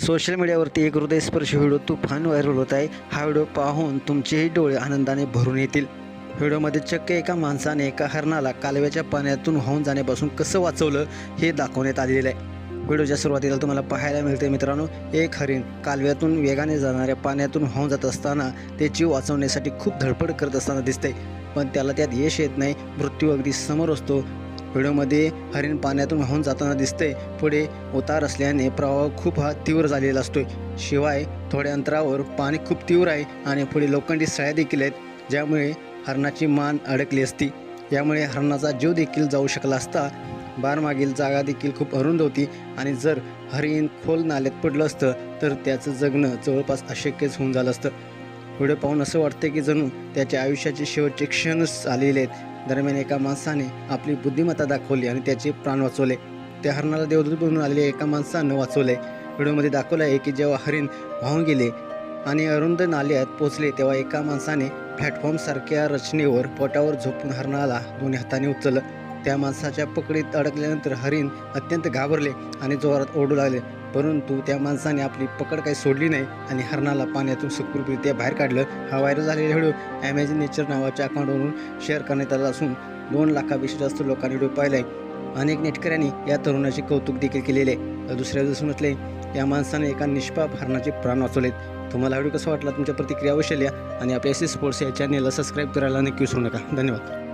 Social मीडियावरती एक हृदयस्पर्शी व्हिडिओ तुफान व्हायरल होत आहे. हा व्हिडिओ पाहून तुमचेही डोळे आनंदाने भरून येतील. व्हिडिओमध्ये चक्क एका माणसाने एका हरणाला कालव्याच्या पाण्यातून होऊन जाण्यापासून कसं वाचवलं हे दाखवण्यात आलेलं आहे. व्हिडिओच्या सुरुवातीला तुम्हाला पाहायला मिळते मित्रांनो एक हरिण कालव्यातून वेगाने जाणाऱ्या पाण्यातून होऊन जात असताना ते जीव वाचवण्यासाठी खूप धडपड करत असताना दिसते पण त्याला त्यात यश येत नाही मृत्यू अगदी समोर असतो. व्हिडिओमध्ये हरिण पाण्यातून वाहून जाताना दिसते पुढे उतार असल्याने प्रवाह खूप हा तीव्र झालेला असतोय. शिवाय थोड्या अंतरावर पाणी खूप तीव्र आहे आणि पुढे लोखंडी सळ्या देखील आहेत ज्यामुळे हरणाची मान अडकली असती. यामुळे हरणाचा जीव देखील जाऊ शकला असता. बारमागील जागा देखील खूप अरुंद होती आणि जर हरिण खोल नाल्यात पडलं असतं तर त्याचं जगणं जवळपास अशक्यच होऊन झालं असतं. व्हिडिओ पाहून असं वाटतं की जणू त्याच्या आयुष्याचे शेवटचे क्षणच आलेले आहेत. दरम्यान एका माणसाने आपली बुद्धिमत्ता दाखवली आणि त्याचे प्राण वाचवले. त्या हरणाला देवदूत बनून आलेले एका माणसानं वाचवले. व्हिडिओमध्ये दाखवलं आहे की जेव्हा हरिण वाहून गेले आणि अरुंद नाल्यात पोचले तेव्हा एका माणसाने प्लॅटफॉर्मसारख्या रचनेवर पोटावर झोपून हरणाला दोन्ही हाताने उचललं. त्या माणसाच्या पकडीत अडकल्यानंतर हरिण अत्यंत घाबरले आणि जोरात ओरडू लागले. परंतु त्या माणसाने आपली पकड काही सोडली नाही आणि हरणाला पाण्यातून सुखरूपरित्या बाहेर काढलं. हा व्हायरल झालेला व्हिडिओ ॲमेझॉन नेचर नावाच्या अकाउंटवरून शेअर करण्यात आला असून दोन लाखापेक्षा जास्त लोकांनी व्हिडिओ पाहिला आहे अनेक नेटकऱ्यांनी या तरुणाचे कौतुक देखील केलेले. आहे तर दुसऱ्या दिवशी म्हटले या माणसाने एका निष्पाप हरणाचे प्राण वाचवलेत. तुम्हाला व्हिडिओ कसा वाटला? तुमच्या प्रतिक्रिया अवश्य लिहा आणि आपल्या एस स्पोर्ट्स या चॅनेलला सबस्क्राईब करायला नक्की विसरू नका. धन्यवाद.